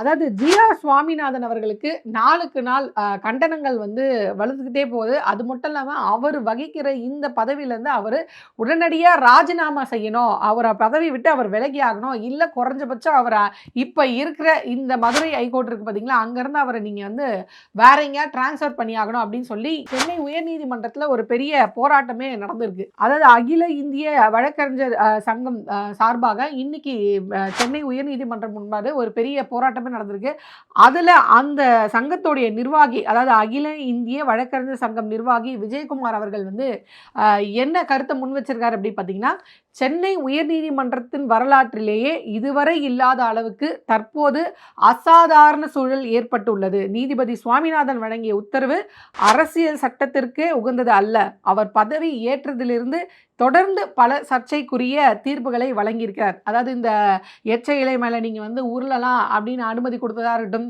அதாவது ஜிஆ சுவாமிநாதன் அவர்களுக்கு நாளுக்கு நாள் கண்டனங்கள் வந்து வலுத்துக்கிட்டே போகுது. அது மட்டும் இல்லாமல் அவர் வகிக்கிற இந்த பதவியிலேருந்து அவர் உடனடியாக ராஜினாமா செய்யணும். அவரை பதவி விட்டு அவர் விலகி ஆகணும். இல்லை குறைஞ்சபட்சம் அவரை இப்போ இருக்கிற இந்த மதுரை ஹைகோர்ட் இருக்கு பார்த்தீங்களா அங்கேருந்து அவரை நீங்கள் வந்து வேற எங்கேயா டிரான்ஸ்ஃபர் பண்ணி ஆகணும் அப்படின்னு சொல்லி சென்னை உயர்நீதிமன்றத்தில் ஒரு பெரிய போராட்டமே நடந்திருக்கு. அதாவது அகில இந்திய வழக்கறிஞர் சங்கம் சார்பாக இன்னைக்கு சென்னை உயர்நீதிமன்றம் முன்பாடு ஒரு பெரிய போராட்டமே நடந்திருக்கு. அதில் அந்த சங்கத்துடைய நிர்வாகி அதாவது அகில இந்திய வழக்கறிஞர் சங்கம் நிர்வாகி விஜயகுமார் அவர்கள் வந்து என்ன கருத்தை முன் வச்சிருக்காரு அப்படின்னு பார்த்தீங்கன்னா சென்னை உயர்நீதிமன்றத்தின் வரலாற்றிலேயே இதுவரை இல்லாத அளவுக்கு தற்போது அசாதாரண சூழல் ஏற்பட்டுள்ளது. நீதிபதி சுவாமிநாதன் வழங்கிய உத்தரவு அரசியல் சட்டத்திற்கே உகந்தது அல்ல. அவர் பதவி ஏற்றதிலிருந்து தொடர்ந்து பல சர்ச்சைக்குரிய தீர்ப்புகளை வழங்கியிருக்கிறார். அதாவது இந்த எச்ச இலை மேலே நீங்கள் வந்து உருளலாம் அப்படின்னு அனுமதி கொடுத்ததாக இருக்கட்டும்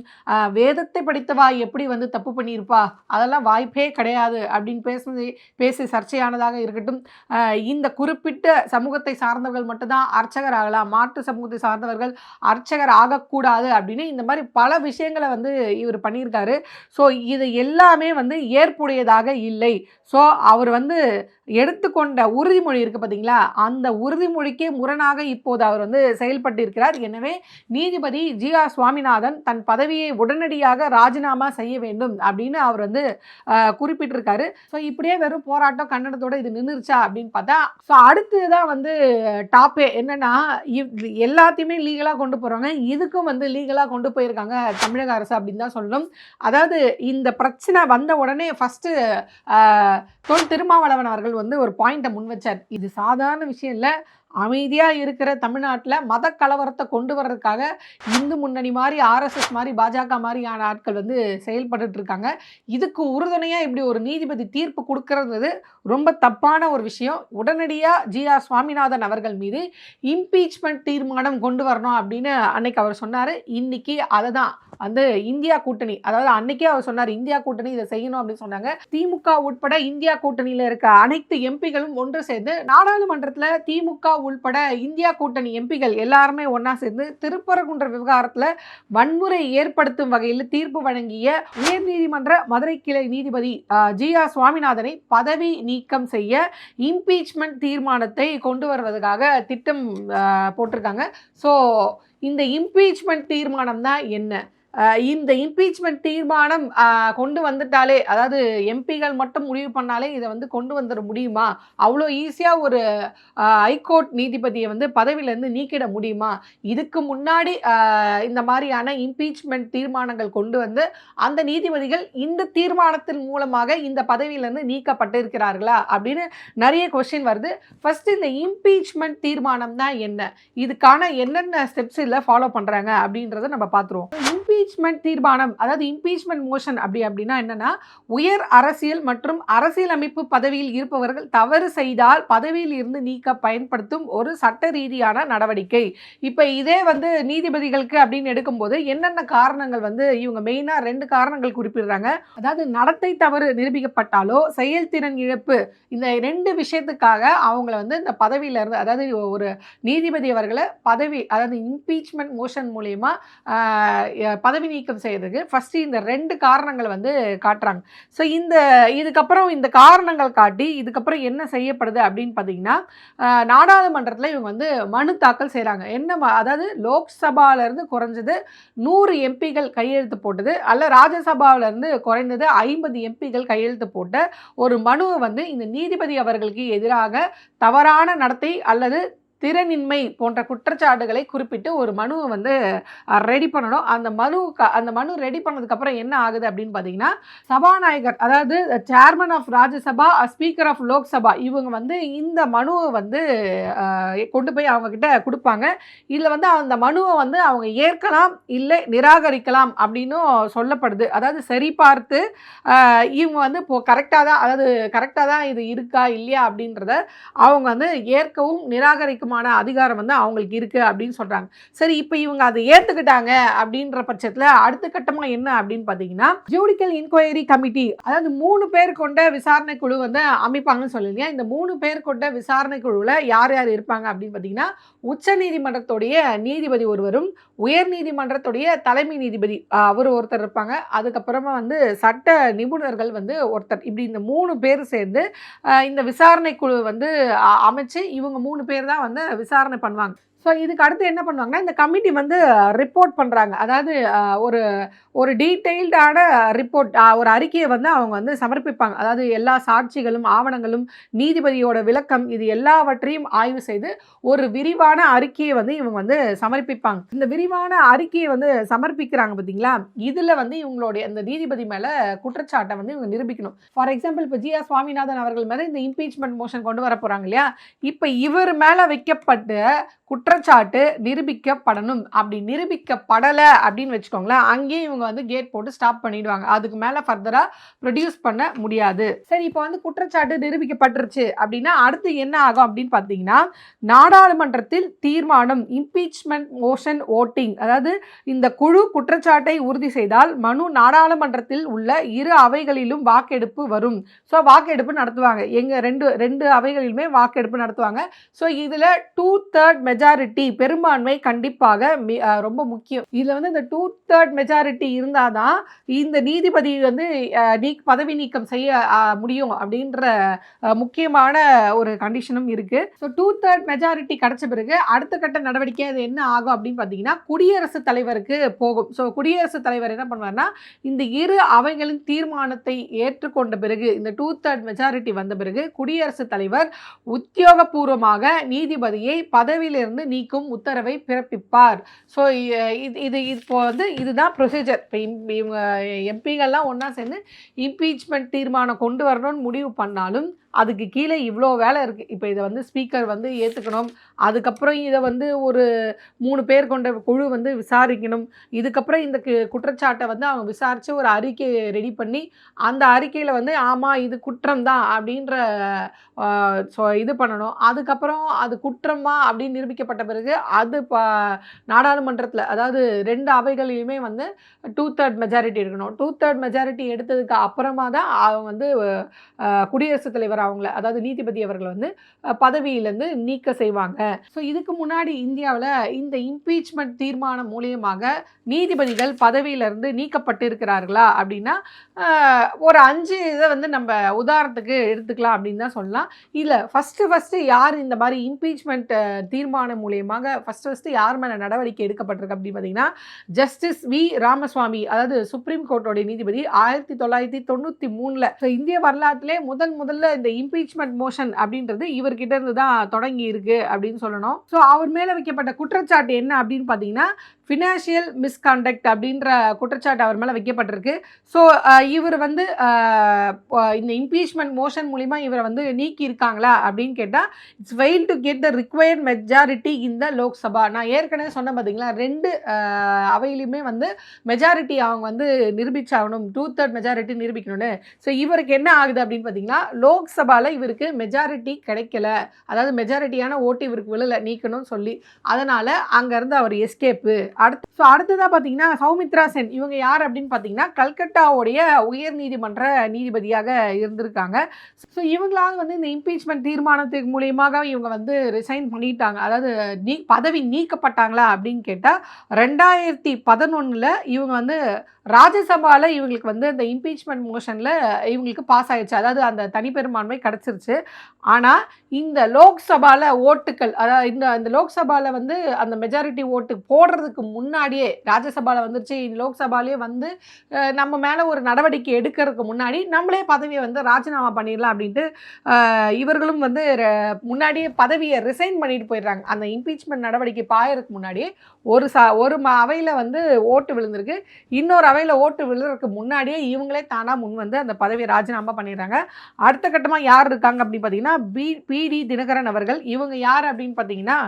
வேதத்தை படித்தவா எப்படி வந்து தப்பு பண்ணியிருப்பா? அதெல்லாம் வாய்ப்பே கிடையாது அப்படின்னு பேசி பேசி சர்ச்சையானதாக இருக்கட்டும். இந்த குறிப்பிட்ட சமூகத்தை சார்ந்தவர்கள் மட்டும்தான் அர்ச்சகர் ஆகலாம் மாற்று சமூகத்தை சார்ந்தவர்கள் அர்ச்சகர் ஆகக்கூடாது அப்படின்னு இந்த மாதிரி பல விஷயங்களை வந்து இவர் பண்ணியிருக்காரு. ஸோ இது எல்லாமே வந்து ஏற்புடையதாக இல்லை. ஸோ அவர் வந்து எடுத்துக்கொண்ட உறுதிமொழி இருக்குது பார்த்தீங்களா அந்த உறுதிமொழிக்கே முரணாக இப்போது அவர் வந்து செயல்பட்டு இருக்கிறார் எனவே நீதிபதி ஜி ஆர் சுவாமிநாதன் தன் பதவியை உடனடியாக ராஜினாமா செய்ய வேண்டும் அப்படின்னு அவர் வந்து குறிப்பிட்டிருக்காரு. ஸோ இப்படியே வெறும் போராட்டம் கன்னடத்தோட இது நின்றுச்சா அப்படின்னு பார்த்தா ஸோ அடுத்து தான் வந்து டாப்பே என்னென்னா இவ் எல்லாத்தையுமே லீகலாக கொண்டு போகிறாங்க இதுக்கும் வந்து லீகலாக கொண்டு போயிருக்காங்க தமிழக அரசு அப்படின்னு தான் சொல்லணும். அதாவது இந்த பிரச்சனை வந்த உடனே ஃபஸ்ட்டு தொல் திருமாவளவன் அவர்கள் வந்து ஒரு பாயிண்ட்டை முன் வச்சார் இது சாதாரண விஷயம் இல்லை. அமைதியாக இருக்கிற தமிழ்நாட்டில் மத கலவரத்தை கொண்டு வர்றதுக்காக இந்து முன்னணி மாதிரி ஆர்எஸ்எஸ் மாதிரி பாஜக மாதிரியான ஆட்கள் வந்து செயல்பட்டுட்டு இருக்காங்க. இதுக்கு உறுதுணையாக இப்படி ஒரு நீதிபதி தீர்ப்பு கொடுக்கறது ரொம்ப தப்பான ஒரு விஷயம். உடனடியாக ஜி ஆர் சுவாமிநாதன் அவர்கள் மீது இம்பீச்மெண்ட் தீர்மானம் கொண்டு வரணும் அப்படின்னு அன்னைக்கு அவர் சொன்னார். இன்னைக்கு அதை தான் வந்து இந்தியா கூட்டணி அதாவது அன்னைக்கே அவர் சொன்னார் இந்தியா கூட்டணி இதை செய்யணும் அப்படின்னு சொன்னாங்க. திமுக உட்பட இந்தியா கூட்டணியில் இருக்க அனைத்து எம்பிகளும் ஒன்று சேர்ந்து நாடாளுமன்றத்தில் திமுக உள்பட இந்தியா கூட்டணி எம்பிகள் எல்லாருமே ஒன்றா சேர்ந்து திருப்பரங்குன்ற விவகாரத்தில் வன்முறை ஏற்படுத்தும் வகையில் தீர்ப்பு வழங்கிய உயர்நீதிமன்ற மதுரை கிளை நீதிபதி ஜி ஆர் சுவாமிநாதனை பதவி நீக்கம் செய்ய இம்பீச்மெண்ட் தீர்மானத்தை கொண்டு வருவதற்காக திட்டம் போட்டிருக்காங்க. ஸோ இந்த இம்பீச்மெண்ட் தீர்மானம் தான் என்ன? இந்த இம்பீச்மெண்ட் தீர்மானம் கொண்டு வந்துட்டாலே அதாவது எம்பிகள் மட்டும் முடிவு பண்ணாலே இதை வந்து கொண்டு வந்துட முடியுமா? அவ்வளோ ஈஸியாக ஒரு ஹைகோர்ட் நீதிபதியை வந்து பதவியிலேருந்து நீக்கிட முடியுமா? இதுக்கு முன்னாடி இந்த மாதிரியான இம்பீச்மெண்ட் தீர்மானங்கள் கொண்டு வந்து அந்த நீதிபதிகள் இந்த தீர்மானத்தின் மூலமாக இந்த பதவியிலேருந்து நீக்கப்பட்டிருக்கிறார்களா? அப்படின்னு நிறைய கொஸ்டின் வருது. ஃபஸ்ட்டு இந்த இம்பீச்மெண்ட் தீர்மானம் தான் என்ன? இதுக்கான என்னென்ன ஸ்டெப்ஸ் இதில் ஃபாலோ பண்ணுறாங்க அப்படின்றத நம்ம பார்த்துருவோம். இம்பீச்மெண்ட் தீர்மானம் அதாவது இம்பீச்மெண்ட் மோஷன் அப்படி அப்படின்னா என்னன்னா உயர் அரசியல் மற்றும் அரசியலமைப்பு பதவியில் இருப்பவர்கள் தவறு செய்தால் பதவியில் இருந்து நீக்க பயன்படுத்தும் ஒரு சட்ட ரீதியான நடவடிக்கை. இப்போ இதே வந்து நீதிபதிகளுக்கு அப்படின்னு எடுக்கும்போது என்னென்ன காரணங்கள் வந்து இவங்க மெயினாக ரெண்டு காரணங்கள் குறிப்பிடுறாங்க. அதாவது நடத்தை தவறு நிரூபிக்கப்பட்டாலோ செயல்திறன் இழப்பு இந்த ரெண்டு விஷயத்துக்காக அவங்கள வந்து இந்த பதவியில இருந்து அதாவது ஒரு நீதிபதி அவர்களை பதவி அதாவது இம்பீச்மெண்ட் மோஷன் மூலயமா பதவி நீக்கம் செய்யறதுக்கு ஃபஸ்ட்டு இந்த ரெண்டு காரணங்களை வந்து காட்டுறாங்க. ஸோ இந்த இதுக்கப்புறம் இந்த காரணங்கள் காட்டி இதுக்கப்புறம் என்ன செய்யப்படுது அப்படின்னு பார்த்தீங்கன்னா நாடாளுமன்றத்தில் இவங்க வந்து மனு தாக்கல் செய்கிறாங்க என்ன ம- அதாவது லோக்சபாவிலேருந்து குறைஞ்சது நூறு எம்பிகள் கையெழுத்து போட்டது அல்ல ராஜ்யசபாவிலேருந்து குறைந்தது ஐம்பது எம்பிகள் கையெழுத்து போட்ட ஒரு மனுவை வந்து இந்த நீதிபதி அவர்களுக்கு எதிராக தவறான நடத்தை அல்லது திறனின்மை போன்ற குற்றச்சாட்டுகளை குறிப்பிட்டு ஒரு மனுவை வந்து ரெடி பண்ணணும். அந்த மனு அந்த மனு ரெடி பண்ணதுக்கப்புறம் என்ன ஆகுது அப்படின்னு பார்த்தீங்கன்னா சபாநாயகர் அதாவது chairman of Rajya Sabha speaker of Lok Sabha இவங்க வந்து இந்த மனுவை வந்து கொண்டு போய் அவங்கக்கிட்ட கொடுப்பாங்க. இதில் வந்து அந்த மனுவை வந்து அவங்க ஏற்கலாம் இல்லை நிராகரிக்கலாம் அப்படின்னும் சொல்லப்படுது. அதாவது சரி பார்த்து இவங்க வந்து இப்போ கரெக்டாக தான் அதாவது கரெக்டாக தான் இது இருக்கா இல்லையா அப்படின்றத அவங்க வந்து ஏற்கவும் நிராகரிக்கும் செய்வதற்குமான அதிகாரம் வந்து அவங்களுக்கு இருக்குது அப்படின்னு சொல்கிறாங்க சரி இப்போ இவங்க அதை ஏற்றுக்கிட்டாங்க அப்படின்ற பட்சத்தில் அடுத்த கட்டமாக என்ன அப்படின்னு பார்த்தீங்கன்னா ஜூடிக்கல் இன்கொயரி கமிட்டி அதாவது மூணு பேர் கொண்ட விசாரணை குழு வந்து அமைப்பாங்கன்னு சொல்லுங்க இந்த மூணு பேர் கொண்ட விசாரணை குழுவில் யார் யார் இருப்பாங்க அப்படின்னு பார்த்தீங்கன்னா உச்ச நீதிமன்றத்துடைய நீதிபதி ஒருவரும் உயர் நீதிமன்றத்துடைய தலைமை நீதிபதி அவர் ஒருத்தர் இருப்பாங்க. அதுக்கப்புறமா வந்து சட்ட நிபுணர்கள் வந்து ஒருத்தர். இப்படி இந்த மூணு பேர் சேர்ந்து இந்த விசாரணை குழு வந்து அமைச்சு இவங்க மூணு பேர் தான் வந்து விசாரணை பண்ணுவாங்க. ஸோ இதுக்கு அடுத்து என்ன பண்ணுவாங்கன்னா இந்த கமிட்டி வந்து ரிப்போர்ட் பண்ணுறாங்க அதாவது ஒரு ஒரு டீட்டெயில்டான ரிப்போர்ட் ஒரு அறிக்கையை வந்து அவங்க வந்து சமர்ப்பிப்பாங்க. அதாவது எல்லா சாட்சிகளும் ஆவணங்களும் நீதிபதியோட விளக்கம் இது எல்லாவற்றையும் ஆய்வு செய்து ஒரு விரிவான அறிக்கையை வந்து இவங்க வந்து சமர்ப்பிப்பாங்க. இந்த விரிவான அறிக்கையை வந்து சமர்ப்பிக்கிறாங்க பார்த்தீங்களா இதில் வந்து இவங்களுடைய அந்த நீதிபதி மேலே குற்றச்சாட்டை வந்து இவங்க நிரூபிக்கணும். ஃபார் எக்ஸாம்பிள் இப்போ ஜி ஆர் சுவாமிநாதன் அவர்கள் மேலே இந்த இம்பீச்மெண்ட் மோஷன் கொண்டு வர போகிறாங்க இல்லையா? இப்போ இவர் மேலே நிரூபிக்கப்பட்ட குற்றச்சாட்டு நிரூபிக்கப்படணும். அப்படி நிரூபிக்கப்படலை அப்படின்னு வச்சுக்கோங்களேன் அங்கேயும் இவங்க வந்து கேட் போட்டு ஸ்டாப் பண்ணிடுவாங்க. அதுக்கு மேலே ஃபர்தராக ப்ரொடியூஸ் பண்ண முடியாது. சரி இப்போ வந்து குற்றச்சாட்டு நிரூபிக்கப்பட்டுருச்சு அப்படின்னா அடுத்து என்ன ஆகும் அப்படின்னு பார்த்தீங்கன்னா நாடாளுமன்றத்தில் தீர்மானம் இம்பீச்மெண்ட் மோஷன் ஓட்டிங் அதாவது இந்த குழு குற்றச்சாட்டை உறுதி செய்தால் மனு நாடாளுமன்றத்தில் உள்ள இரு அவைகளிலும் வாக்கெடுப்பு வரும். ஸோ வாக்கெடுப்பு நடத்துவாங்க. எங்கள் ரெண்டு ரெண்டு அவைகளிலுமே வாக்கெடுப்பு நடத்துவாங்க. ஸோ இதில் டூ தேர்ட் மெஜாரிட்டி பெரும்பான்மை கண்டிப்பாக ரொம்ப முக்கியம். இதில் வந்து இந்த டூ தேர்ட் மெஜாரிட்டி இருந்தால் தான் இந்த நீதிபதி வந்து நீ பதவி நீக்கம் செய்ய முடியும் அப்படின்ற முக்கியமான ஒரு கண்டிஷனும் இருக்குது ஸோ டூ தேர்ட் மெஜாரிட்டி கிடைச்ச பிறகு அடுத்த கட்ட நடவடிக்கை அது என்ன ஆகும் அப்படின்னு பார்த்தீங்கன்னா குடியரசுத் தலைவருக்கு போகும். ஸோ குடியரசுத் தலைவர் என்ன பண்ணுவார்னா இந்த இரு அவைகளின் தீர்மானத்தை ஏற்றுக்கொண்ட பிறகு இந்த டூ தேர்ட் மெஜாரிட்டி வந்த பிறகு குடியரசுத் தலைவர் உத்தியோகபூர்வமாக நீதிபதி நீதிபதியை பதவியிலிருந்து நீக்கும் உத்தரவை பிறப்பிப்பார். ஸோ இது இது இப்போ வந்து இதுதான் ப்ரொசீஜர் இப்போ இவங்க எம்பிகள்லாம் ஒன்றா சேர்ந்து இம்பீச்மெண்ட் தீர்மானம் கொண்டு வரணும்னு முடிவு பண்ணாலும் அதுக்கு கீழே இவ்வளோ வேலை இருக்குது இப்போ இதை வந்து ஸ்பீக்கர் வந்து ஏற்றுக்கணும் அதுக்கப்புறம் இதை வந்து ஒரு மூணு பேர் கொண்ட குழு வந்து விசாரிக்கணும். இதுக்கப்புறம் இந்த குற்றச்சாட்டை வந்து அவங்க விசாரித்து ஒரு அறிக்கை ரெடி பண்ணி அந்த அறிக்கையில் வந்து ஆமாம் இது குற்றம் தான் அப்படின்ற ஸோ இது பண்ணணும். அதுக்கப்புறம் அது குற்றமா அப்படின்னு நிரூபிக்கப்பட்ட பிறகு அது ப நாடாளுமன்றத்தில் அதாவது ரெண்டு அவைகளிலுமே வந்து டூ தேர்ட் மெஜாரிட்டி எடுக்கணும் டூ தேர்ட் மெஜாரிட்டி எடுத்ததுக்கு அப்புறமா தான் அவங்க வந்து குடியரசுத் தலைவர் அவங்கள அதாவது நீதிபதி அவர்களை வந்து பதவியிலேருந்து நீக்க செய்வாங்க. ஸோ இதுக்கு முன்னாடி இந்தியாவில் இந்த இம்பீச்மெண்ட் தீர்மானம் மூலியமாக நீதிபதிகள் பதவியிலிருந்து நீக்கப்பட்டிருக்கிறார்களா அப்படின்னா ஒரு அஞ்சு இதை வந்து நம்ம உதாரணத்துக்கு எடுத்துக்கலாம் அப்படின்னு தான் சொல்லலாம். இல்லை ஃபஸ்ட்டு ஃபஸ்ட்டு யார் இந்த மாதிரி இம்பீச்மெண்ட் தீர்மானம் மூலியமாக ஃபஸ்ட்டு ஃபஸ்ட்டு யார் மேலே நடவடிக்கை எடுக்கப்பட்டிருக்கு அப்படின்னு பார்த்தீங்கன்னா ஜஸ்டிஸ் வி. ராமசுவாமி அதாவது சுப்ரீம் கோர்ட்டோடைய நீதிபதி ஆயிரத்தி தொள்ளாயிரத்தி தொண்ணூற்றி மூணில். ஸோ இந்திய வரலாற்றிலே முதன் முதல்ல இந்த இம்பீச்மெண்ட் மோஷன் அப்படின்றது இவர்கிட்ட இருந்து தான் தொடங்கி இருக்கு அப்படின்னு சொல்லணும். ஸோ அவர் மேலே வைக்கப்பட்ட குற்றச்சாட்டு என்ன அப்படின்னு பார்த்தீங்கன்னா ஃபினான்ஷியல் மிஸ்காண்டக்ட் அப்படின்ற குற்றச்சாட்டு அவர் மேலே வைக்கப்பட்டிருக்கு. ஸோ இவர் வந்து இந்த இம்பீச்மெண்ட் மோஷன் மூலிமா இவரை வந்து நீக்கி இருக்காங்களா அப்படின்னு கேட்டால் it's veil to get the required majority in the Lok Sabha. நான் ஏற்கனவே சொன்னேன் பார்த்தீங்களா ரெண்டு அவையிலையுமே வந்து மெஜாரிட்டி அவங்க வந்து நிரூபிச்சாகணும் டூ தேர்ட் மெஜாரிட்டி நிரூபிக்கணும்னு. ஸோ இவருக்கு என்ன ஆகுது அப்படின்னு பார்த்தீங்கன்னா லோக்சபாவில் இவருக்கு மெஜாரிட்டி கிடைக்கல. அதாவது மெஜாரிட்டியான ஓட்டு இவருக்கு விழல நீக்கணும்னு சொல்லி. அதனால் அங்கேருந்து அவர் எஸ்கேப்பு அடுத்து ஸோ அடுத்ததாக பார்த்தீங்கன்னா சௌமித்ரா சென். இவங்க யார் அப்படின்னு பார்த்தீங்கன்னா கல்கட்டாவுடைய உயர் நீதிமன்ற நீதிபதியாக இருந்திருக்காங்க. ஸோ இவங்களாவது வந்து இந்த இம்பீச்மெண்ட் தீர்மானத்துக்கு மூலியமாக இவங்க வந்து ரிசைன் பண்ணிட்டாங்க. அதாவது நீ பதவி நீக்கப்பட்டாங்களா அப்படின்னு கேட்டால் ரெண்டாயிரத்தி பதினொன்றில் இவங்க வந்து ராஜ்யசபாவில் இவங்களுக்கு வந்து இந்த இம்பீச்மெண்ட் மோஷனில் இவங்களுக்கு பாஸ் ஆயிடுச்சு. அதாவது அந்த தனிப்பெரும்பான்மை கிடச்சிருச்சு. ஆனால் இந்த லோக்சபாவில் ஓட்டுக்கள் அதாவது இந்த இந்த லோக்சபாவில் வந்து அந்த மெஜாரிட்டி ஓட்டு போடுறதுக்கு முன்னாடியே ராஜ்யசபாவில் வந்துருச்சு லோக்சபாலேயே வந்து நம்ம மேலே ஒரு நடவடிக்கை எடுக்கிறதுக்கு முன்னாடி நம்மளே பதவியை வந்து ராஜினாமா பண்ணிடலாம் அப்படின்ட்டு இவர்களும் வந்து ர- முன்னாடியே பதவியை ரிசைன் பண்ணிட்டு போயிடுறாங்க. அந்த இம்பீச்மெண்ட் நடவடிக்கை பாயறதுக்கு முன்னாடியே ஒரு ச ஒரு ம அவையில் வந்து ஓட்டு விழுந்திருக்கு. இன்னொரு அவையில் ஓட்டு விழுறதுக்கு முன்னாடியே இவங்களே தானாக முன் வந்து அந்த பதவியை ராஜினாமா பண்ணிடுறாங்க. அடுத்த கட்டமாக யார் இருக்காங்க அப்படின்னு பார்த்தீங்கன்னா பி பிடி தினகரன் அவர்கள். இவங்க யார் அப்படின்னு பார்த்தீங்கன்னா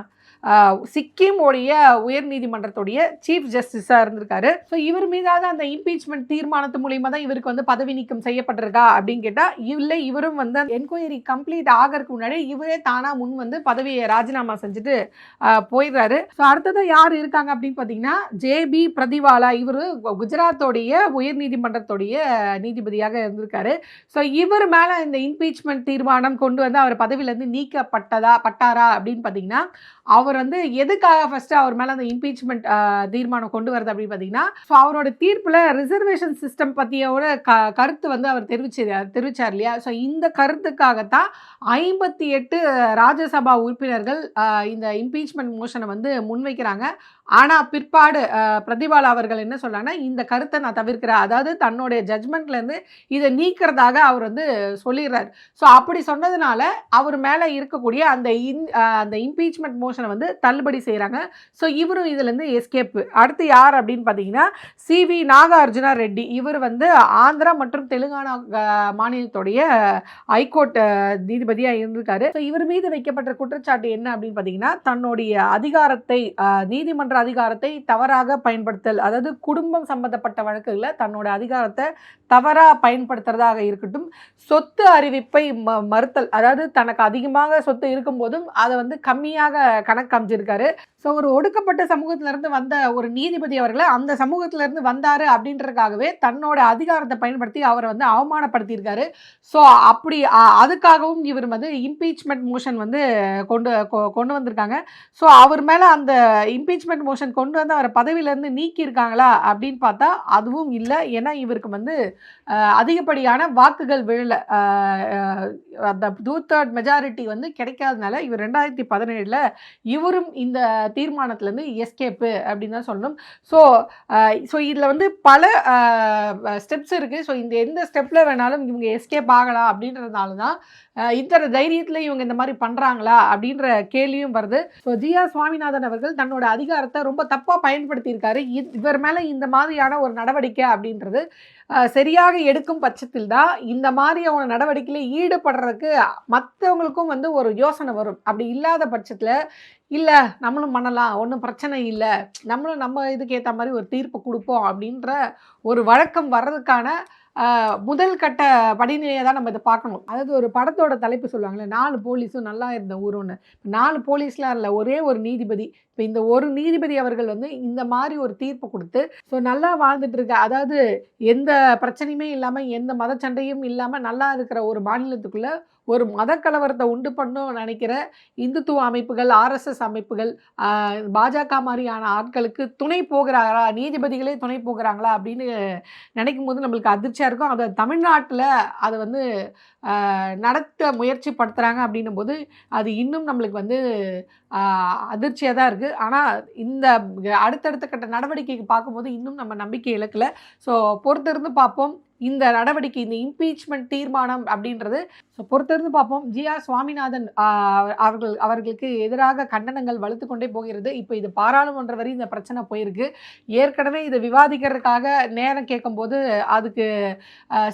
சிக்கிம் உடைய உயர் நீதிமன்றத்துடைய சீஃப் ஜஸ்டிஸாக இருந்திருக்காரு. ஸோ இவர் மீதாவது அந்த இம்பீச்மெண்ட் தீர்மானத்து மூலியமாக தான் இவருக்கு வந்து பதவி நீக்கம் செய்யப்பட்டிருக்கா அப்படின்னு கேட்டால் இல்லை இவரும் வந்து என்கொயரி கம்ப்ளீட் ஆகிறதுக்கு முன்னாடி இவரே தானா முன் வந்து பதவியை ராஜினாமா செஞ்சுட்டு போயிடுறாரு. ஸோ அடுத்தது யார் இருக்காங்க அப்படின்னு பார்த்தீங்கன்னா ஜேபி பிரதிவாலா இவர் குஜராத்தோடைய உயர் நீதிமன்றத்துடைய நீதிபதியாக இருந்திருக்காரு. ஸோ இவர் மேலே இந்த இம்பீச்மெண்ட் தீர்மானம் கொண்டு வந்து அவர் பதவியிலேருந்து நீக்கப்பட்டதா பட்டாரா அப்படின்னு பார்த்தீங்கன்னா அவர் வந்து எதுக்காக ஃபர்ஸ்ட் அவர் மேலே அந்த இம்பீச்மெண்ட் தீர்மானம் கொண்டு வருது அப்படின்னு பார்த்தீங்கன்னா ஸோ அவரோட தீர்ப்பில் ரிசர்வேஷன் சிஸ்டம் பற்றியோட க கருத்து வந்து அவர் தெரிவிச்சு தெரிவிச்சார் இல்லையா? ஸோ இந்த கருத்துக்காகத்தான் ஐம்பத்தி எட்டு ராஜ்யசபா உறுப்பினர்கள் இந்த இம்பீச்மெண்ட் மோஷனை வந்து முன்வைக்கிறாங்க. ஆனால் பிற்பாடு பிரதிபாலா அவர்கள் என்ன சொல்றாங்கன்னா இந்த கருத்தை நான் தவிர்க்கிறேன். அதாவது தன்னுடைய ஜட்மெண்ட்லேருந்து இதை நீக்கிறதாக அவர் வந்து சொல்லிடுறார். ஸோ அப்படி சொன்னதுனால அவர் மேலே இருக்கக்கூடிய அந்த இன் அந்த இம்பீச்மெண்ட் மோஷனை வந்து தள்ளுபடி செய்கிறாங்க ஸோ இவரும் இதுலேருந்து எஸ்கேப் அடுத்து யார் அப்படின்னு பார்த்தீங்கன்னா சிவி நாகார்ஜுனா ரெட்டி. இவர் வந்து ஆந்திரா மற்றும் தெலுங்கானா மாநிலத்துடைய ஹைகோர்ட் நீதிபதியாக இருந்திருக்காரு. ஸோ இவர் மீது வைக்கப்பட்ட குற்றச்சாட்டு என்ன அப்படின்னு பார்த்தீங்கன்னா தன்னுடைய அதிகாரத்தை நீதிமன்ற அதிகாரத்தை தவறாக பயன்படுத்தல் அதாவது குடும்பம் சம்பந்தப்பட்ட வழக்குகளில் தன்னோட அதிகாரத்தை தவறாக பயன்படுத்துறதாக இருக்கட்டும் சொத்து அறிவிப்பை ம மறுத்தல் அதாவது தனக்கு அதிகமாக சொத்து இருக்கும்போதும் அதை வந்து கம்மியாக கணக்கு அமைச்சிருக்காரு ஸோ ஒரு ஒடுக்கப்பட்ட சமூகத்திலேருந்து வந்த ஒரு நீதிபதி அவர்களை அந்த சமூகத்திலேருந்து வந்தார் அப்படின்றதுக்காகவே தன்னோட அதிகாரத்தை பயன்படுத்தி அவரை வந்து அவமானப்படுத்தியிருக்காரு. ஸோ அப்படி அதுக்காகவும் இவர் வந்து இம்பீச்மெண்ட் மோஷன் வந்து கொண்டு கொ- கொண்டு வந்திருக்காங்க. ஸோ அவர் மேலே அந்த இம்பீச்மெண்ட் மோஷன் கொண்டு வந்து அவரை பதவியிலேருந்து நீக்கியிருக்காங்களா அப்படின்னு பார்த்தா அதுவும் இல்லை. ஏன்னா இவருக்கு வந்து அதிகப்படியான வாக்குகள் விழல. அந்த டூ தேர்ட் மெஜாரிட்டி வந்து கிடைக்காதனால இவர் ரெண்டாயிரத்தி பதினேழில் இவரும் இந்த தீர்மானத்துலேருந்து எஸ்கேப்பு அப்படின்னு தான் சொல்லணும். ஸோ ஸோ இதில் வந்து பல ஸ்டெப்ஸ் இருக்குது ஸோ இந்த எந்த ஸ்டெப்பில் வேணாலும் இவங்க எஸ்கேப் ஆகலாம் அப்படின்றதுனால தான் இந்த தைரியத்தில் இவங்க இந்த மாதிரி பண்ணுறாங்களா அப்படின்ற கேள்வியும் வருது. ஸோ ஜிஆர் சுவாமிநாதன் அவர்கள் தன்னோட அதிகாரத்தை ரொம்ப தப்பாக பயன்படுத்தியிருக்காரு. இ- இவர் மேலே இந்த மாதிரியான ஒரு நடவடிக்கை அப்படின்றது சரி சரியாக எடுக்கும் பட்சத்தில் தான் இந்த மாதிரியான நடவடிக்கையில் ஈடுபடுறதுக்கு மற்றவங்களுக்கும் வந்து ஒரு யோசனை வரும். அப்படி இல்லாத பட்சத்தில் இல்லை நம்மளும் பண்ணலாம் ஒன்றும் பிரச்சனை இல்லை. நம்மளும் நம்ம இதுக்கு ஏற்ற மாதிரி ஒரு தீர்ப்பு கொடுப்போம் அப்படின்ற ஒரு வழக்கம் வர்றதுக்கான முதல் கட்ட படிநிலையை தான் நம்ம இதை பார்க்கணும். அதாவது ஒரு படத்தோட தலைப்பு சொல்லுவாங்களே நாலு போலீஸும் நல்லா இருந்த ஊருன்னு. நாலு போலீஸ்லாம் இல்லை ஒரே ஒரு நீதிபதி. இப்போ இந்த ஒரு நீதிபதி அவர்கள் வந்து இந்த மாதிரி ஒரு தீர்ப்பு கொடுத்து ஸோ நல்லா வாழ்ந்துட்டு இருக்க அதாவது எந்த பிரச்சனையுமே இல்லாமல் எந்த மத சண்டையும் இல்லாமல் நல்லா இருக்கிற ஒரு மாநிலத்துக்குள்ளே ஒரு மத கலவரத்தை உண்டு பண்ணும் நினைக்கிற இந்துத்துவ அமைப்புகள் ஆர்எஸ்எஸ் அமைப்புகள் பாஜக மாதிரியான ஆட்களுக்கு துணை போகிறாரா? நீதிபதிகளே துணை போகிறாங்களா? அப்படின்னு நினைக்கும் போது நம்மளுக்கு அதிர்ச்சியாக இருக்கும். அதை தமிழ்நாட்டில் அதை வந்து நடத்த முயற்சி படுத்துகிறாங்க அப்படின்னும் போது அது இன்னும் நம்மளுக்கு வந்து அதிர்ச்சியாக தான் இருக்குது ஆனால் இந்த அடுத்தடுத்த கட்ட நடவடிக்கைக்கு பார்க்கும்போது இன்னும் நம்ம நம்பிக்கை இழக்கலை. ஸோ பொறுத்திருந்து பார்ப்போம். இந்த நடவடிக்கை இந்த இம்பீச்மெண்ட் தீர்மானம் அப்படின்றது ஸோ பொறுத்திருந்து பார்ப்போம். ஜிஆர் சுவாமிநாதன் அவர்கள் அவர்களுக்கு எதிராக கண்டனங்கள் வலுத்து கொண்டே போகிறது. இப்போ இது பாராளுமன்ற வரை இந்த பிரச்சனை போயிருக்கு. ஏற்கனவே இதை விவாதிக்கிறதுக்காக நேரம் கேட்கும்போது அதுக்கு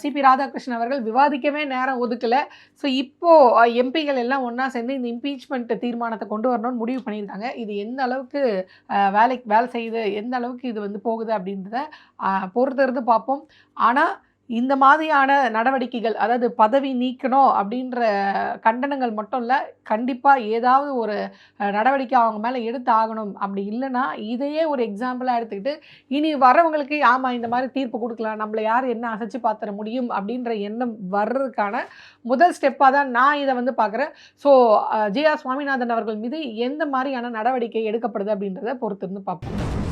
சிபி ராதாகிருஷ்ணன் அவர்கள் விவாதிக்கவே நேரம் ஒதுக்கலை. ஸோ இப்போது எம்பிகள் எல்லாம் ஒன்றா சேர்ந்து இந்த இம்பீச்மெண்ட் தீர்மானத்தை கொண்டு வரணும்னு முடிவு பண்ணியிருக்காங்க. இது எந்த அளவுக்கு வேலை வேலைக்கு வேலை செய்யுது எந்த அளவுக்கு இது வந்து போகுது அப்படின்றத பொறுத்திருந்து பார்ப்போம். ஆனால் இந்த மாதிரியான நடவடிக்கைகள் அதாவது பதவி நீக்கணும் அப்படின்ற கண்டனங்கள் மட்டும் இல்லை கண்டிப்பாக ஏதாவது ஒரு நடவடிக்கை அவங்க மேலே எடுத்து ஆகணும் அப்படி இல்லைன்னா இதையே ஒரு எக்ஸாம்பிளாக எடுத்துக்கிட்டு இனி வரவங்களுக்கு ஆமாம் இந்த மாதிரி தீர்ப்பு கொடுக்கலாம் நம்மளை யார் என்ன அசைச்சு பார்த்துட முடியும் அப்படின்ற எண்ணம் வர்றதுக்கான முதல் ஸ்டெப்பாக தான் நான் இதை வந்து பார்க்குறேன் ஸோ ஜிஆர் சுவாமிநாதன் அவர்கள் மீது எந்த மாதிரியான நடவடிக்கை எடுக்கப்படுது அப்படின்றத பொறுத்திருந்து பார்ப்போம்.